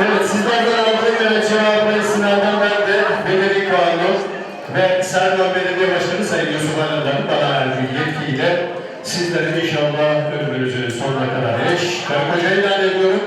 Evet, sizlerden aldığım yöneteceğim istinaden ben de Belediye Kanunu ve Serdan Belediye Başkanı Sayın Yusuf Alan'dan bana verdiği yetkiyle sizlerin inşallah ömrünüzün sonuna kadar eş, karı koca ilan ediyorum.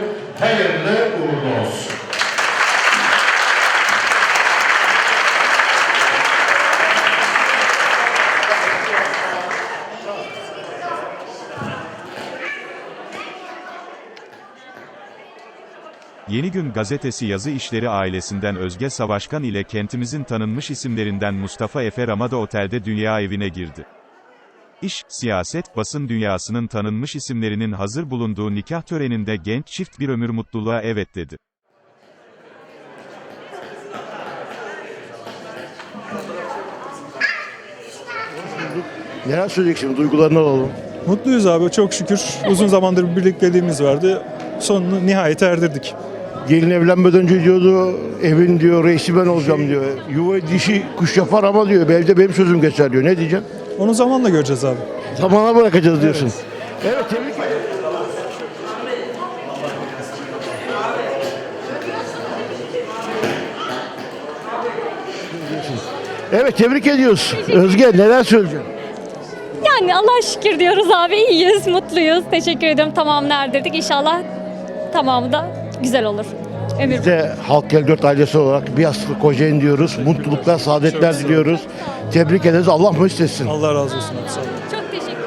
Yeni Gün gazetesi yazı işleri ailesinden Özge Savaşkan ile kentimizin tanınmış isimlerinden Mustafa Efe Ramada Otel'de dünya evine girdi. İş, siyaset, basın dünyasının tanınmış isimlerinin hazır bulunduğu nikah töreninde genç çift bir ömür mutluluğa evet dedi. Neler söyleyeceksin? Duygularını alalım. Mutluyuz abi çok şükür. Uzun zamandır bir birlikteliğimiz vardı. Sonunu nihayet erdirdik. Gelin evlenmeden önce diyordu, evin diyor, reisi ben olacağım diyor. Yuva dişi kuş yapar ama diyor, evde benim sözüm geçer diyor. Ne diyeceğim? Onu zamanla göreceğiz abi. Zamana bırakacağız diyorsun. Evet, tebrik ederim. Evet tebrik ediyoruz. Özge neler söyleyeceksin? Yani Allah şükür diyoruz abi iyiyiz, mutluyuz. Teşekkür ediyorum. Tamamını erdirdik. İnşallah tamamı da güzel olur. Ömür Biz de Halk 54 ailesi olarak bir yastık kocayn diyoruz. Mutluluklar, saadetler diliyoruz. Tebrik ederiz. Allah mesut etsin. Allah razı olsun abi sağ olun. Çok teşekkür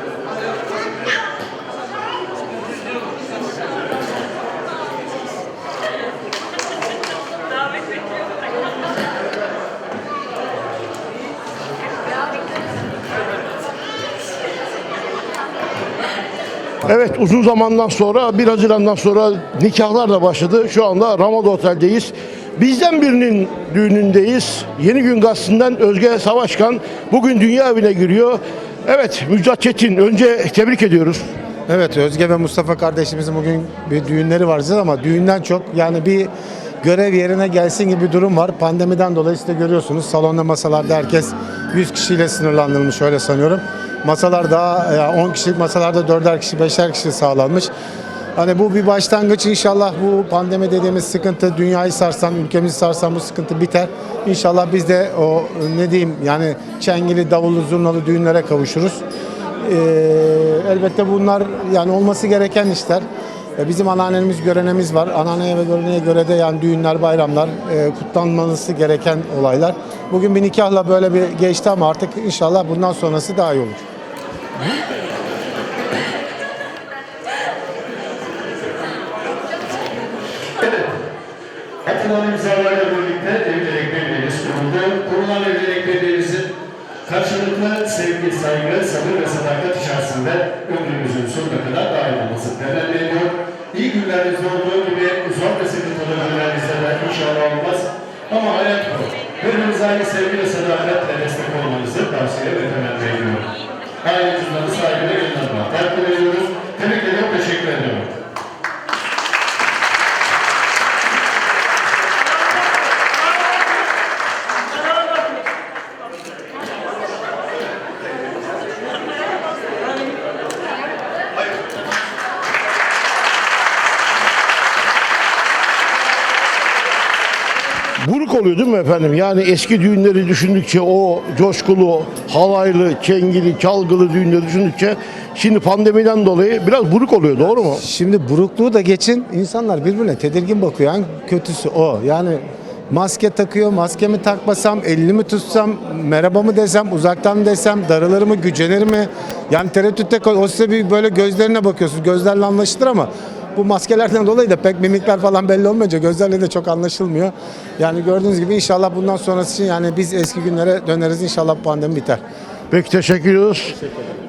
Evet uzun zamandan sonra 1 Haziran'dan sonra nikahlar da başladı. Şu anda Ramada Otel'deyiz. Bizden birinin düğünündeyiz. Yeni Gün Gazetesi'nden Özge Savaşkan bugün dünya evine giriyor. Evet Müjdat Çetin önce tebrik ediyoruz. Evet Özge ve Mustafa kardeşimizin bugün bir düğünleri var zaten ama düğünden çok yani bir görev yerine gelsin gibi bir durum var. Pandemiden dolayı işte görüyorsunuz salonda masalarda herkes 100 kişiyle sınırlandırılmış öyle sanıyorum. Masalar daha ya 10 kişilik masalarda 4'er kişi 5'er kişi sağlanmış. Hani bu bir başlangıç inşallah bu pandemi dediğimiz sıkıntı dünyayı sarsan, ülkemizi sarsan bu sıkıntı biter. İnşallah biz de o ne diyeyim yani çengili, davullu, zurnalı düğünlere kavuşuruz. Ee, elbette bunlar yani olması gereken işler. Ee, Bizim anneannemiz, görenemiz var. Anneanneye ve göreneğe göre de yani düğünler, bayramlar e, kutlanması gereken olaylar. Bugün bir nikahla böyle bir geçti ama artık inşallah bundan sonrası daha iyi olur. Atılan imzalarla birlikte evlilik belirleniz kuruldu. Kurulan evlilik belirlenizin karşılıklı sevgi, saygı, sabır ve sadakat içerisinde ömrümüzün sonuna kadar daim olması temenni ediyor. İyi günlerinizde olduğu gibi zor ve sıkıntılı günlerinizde de inşallah olmaz. Ama hayat bu. Birbirinize aynı sevgi ve sadakatle destek olmanızı tavsiye ve temenni ediyorum. Harrington on the side. Oluyor değil mi efendim? Yani eski düğünleri düşündükçe o coşkulu, halaylı, çengili, çalgılı düğünleri düşündükçe şimdi pandemiden dolayı biraz buruk oluyor doğru mu? Şimdi burukluğu da geçin insanlar birbirine tedirgin bakıyor. En kötüsü o. Yani maske takıyor, maskemi takmasam, elini mi tutsam, merhaba mı desem, uzaktan desem, darılır mı, gücenir mi? Yani tereddütte. O size bir böyle gözlerine bakıyorsunuz. Gözlerle anlaşılır ama bu maskelerden dolayı da pek mimikler falan belli olmayınca gözlerle de çok anlaşılmıyor. Yani gördüğünüz gibi inşallah bundan sonrası için yani biz eski günlere döneriz inşallah pandemi biter. Peki teşekkür ediyoruz.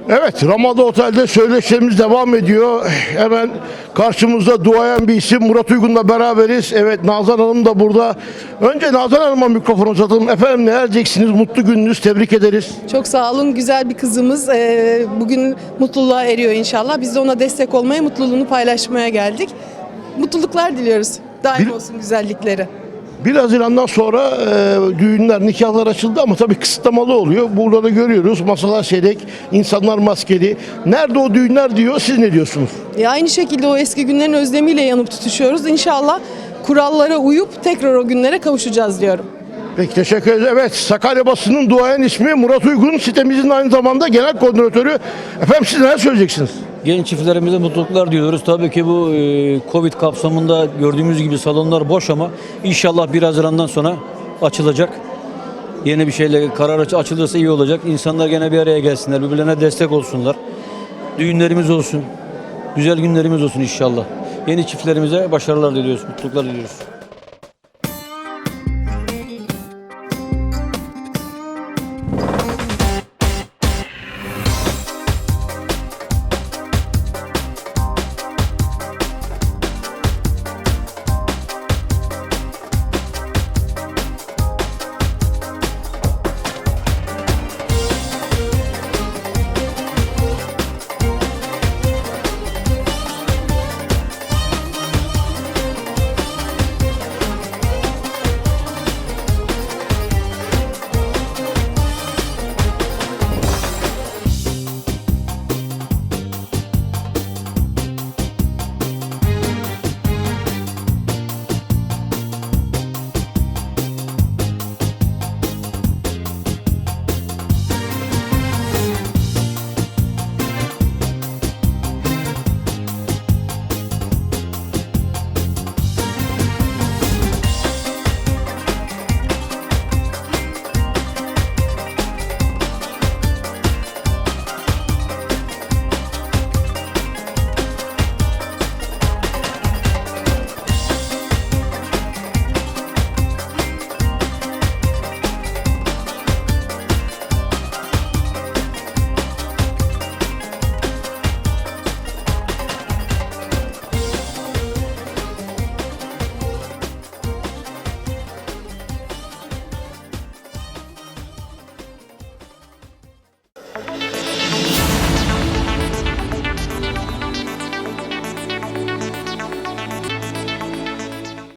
Evet Ramada Otel'de söyleşilerimiz devam ediyor. Hemen karşımızda duayen bir isim Murat Uygun'la beraberiz. Evet Nazan Hanım da burada. Önce Nazan Hanım'a mikrofonu uzatalım. Efendim ne diyeceksiniz? Mutlu gününüz. Tebrik ederiz. Çok sağ olun. Güzel bir kızımız eee, bugün mutluluğa eriyor inşallah. Biz de ona destek olmaya, mutluluğunu paylaşmaya geldik. Mutluluklar diliyoruz. Daim Bir- olsun güzellikleri. 1 Haziran'dan sonra e, düğünler, nikahlar açıldı ama tabii kısıtlamalı oluyor. Burada da görüyoruz masalar seyrek, insanlar maskeli. Nerede o düğünler diyor, siz ne diyorsunuz? E, aynı şekilde o eski günlerin özlemiyle yanıp tutuşuyoruz. İnşallah kurallara uyup tekrar o günlere kavuşacağız diyorum. Peki teşekkür ederiz. Evet Sakarya basının duayen ismi Murat Uygun. Sitemizin aynı zamanda genel koordinatörü. Efendim siz neler söyleyeceksiniz? Genç çiftlerimize mutluluklar diliyoruz. Tabii ki bu e, Covid kapsamında gördüğümüz gibi salonlar boş ama inşallah 1 Haziran'dan sonra açılacak. Yeni bir şeyle karar aç- açılırsa iyi olacak. İnsanlar gene bir araya gelsinler, birbirlerine destek olsunlar. Düğünlerimiz olsun, güzel günlerimiz olsun inşallah. Yeni çiftlerimize başarılar diliyoruz, mutluluklar diliyoruz.